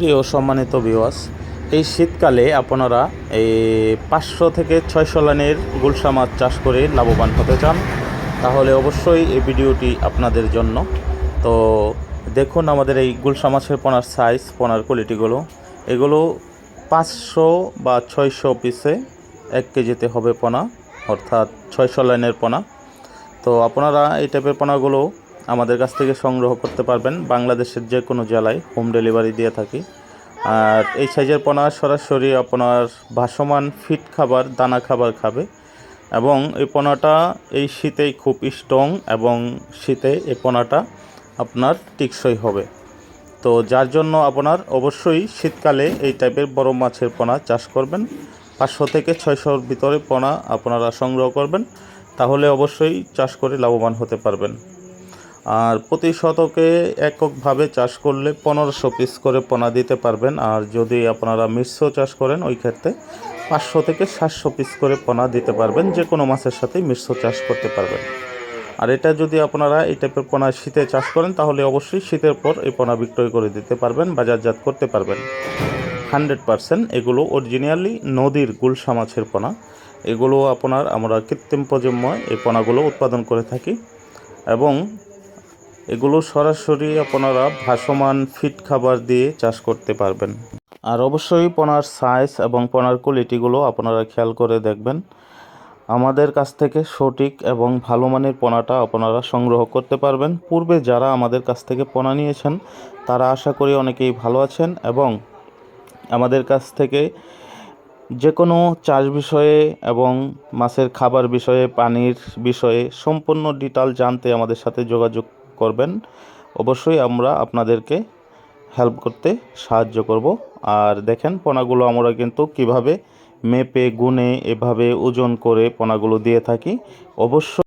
প্রিয় সম্মানিত ভিউয়ার্স এই শীতকালে আপনারা এই পাঁচশো থেকে ছয়শো লাইনের গুলশা মাছ চাষ করে লাভবান হতে চান, তাহলে অবশ্যই এই ভিডিওটি আপনাদের জন্য। তো দেখুন আমাদের এই গুলশা মাছের পোনার সাইজ পোনার কোয়ালিটিগুলো এগুলো পাঁচশো বা ছয়শো পিসে এক কেজিতে হবে পোনা, অর্থাৎ ছয়শো লাইনের পোনা। তো আপনারা এই টাইপের পোনাগুলো আমাদের কাছ থেকে সংগ্রহ করতে পারবেন। বাংলাদেশের যে কোনো জেলায় হোম ডেলিভারি দিয়ে থাকি। আর এই সাইজের পোনা সরাসরি আপনার ভাসমান ফিট খাবার, দানা খাবার খাবে। এবং এই পোনাটা এই শীতেই খুব স্ট্রং এবং শীতে এই পোনাটা আপনার টিকসই হবে। তো যার জন্য আপনার অবশ্যই শীতকালে এই টাইপের বড় মাছের পোনা চাষ করবেন। পাঁচশো থেকে ছয়শোর ভিতরে পোনা আপনারা সংগ্রহ করবেন। তাহলে অবশ্যই চাষ করে লাভবান হতে পারবেন। আর প্রতি শতকে এককভাবে চাষ করলে পনেরোশো পিস করে পোনা দিতে পারবেন। আর যদি আপনারা মিশ্র চাষ করেন, ওই ক্ষেত্রে পাঁচশো থেকে সাতশো পিস করে পোনা দিতে পারবেন। যে কোনো মাছের সাথেই মিশ্র চাষ করতে পারবেন। আর এটা যদি আপনারা এই টাইপের পোনা শীতে চাষ করেন, তাহলে অবশ্যই শীতের পর এই পোনা বিক্রয় করে দিতে পারবেন, বাজারজাত করতে পারবেন। হান্ড্রেড পারসেন্ট এগুলো অরিজিনালি নদীর গুলশা মাছের পোনা। এগুলো আপনার আমরা কৃত্রিম প্রজন্ময় এই পোনাগুলো উৎপাদন করে থাকি। এবং এগুলো সরাসরি আপনারা ভাসমান ফিট খাবার দিয়ে চাষ করতে পারবেন। আর অবশ্যই পোনার সাইজ এবং পোনার কোয়ালিটিগুলো আপনারা খেয়াল করে দেখবেন। আমাদের কাছ থেকে সঠিক এবং ভালো মানের পোনাটা আপনারা সংগ্রহ করতে পারবেন। পূর্বে যারা আমাদের কাছ থেকে পোনা নিয়েছেন, তারা আশা করি অনেকেই ভালো আছেন এবং আমাদের কাছ থেকে যে কোনো চাষ বিষয়ে এবং মাছের খাবার বিষয়ে, পানির বিষয়ে সম্পূর্ণ ডিটেল জানতে আমাদের সাথে যোগাযোগ করবেন, অবশ্যই আমরা আপনাদেরকে হেল্প করতে সাহায্য করব। আর দেখেন, পোনাগুলো আমরা কিন্তু কীভাবে মেপে গুনে এভাবে ওজন করে পোনাগুলো দিয়ে থাকি। অবশ্যই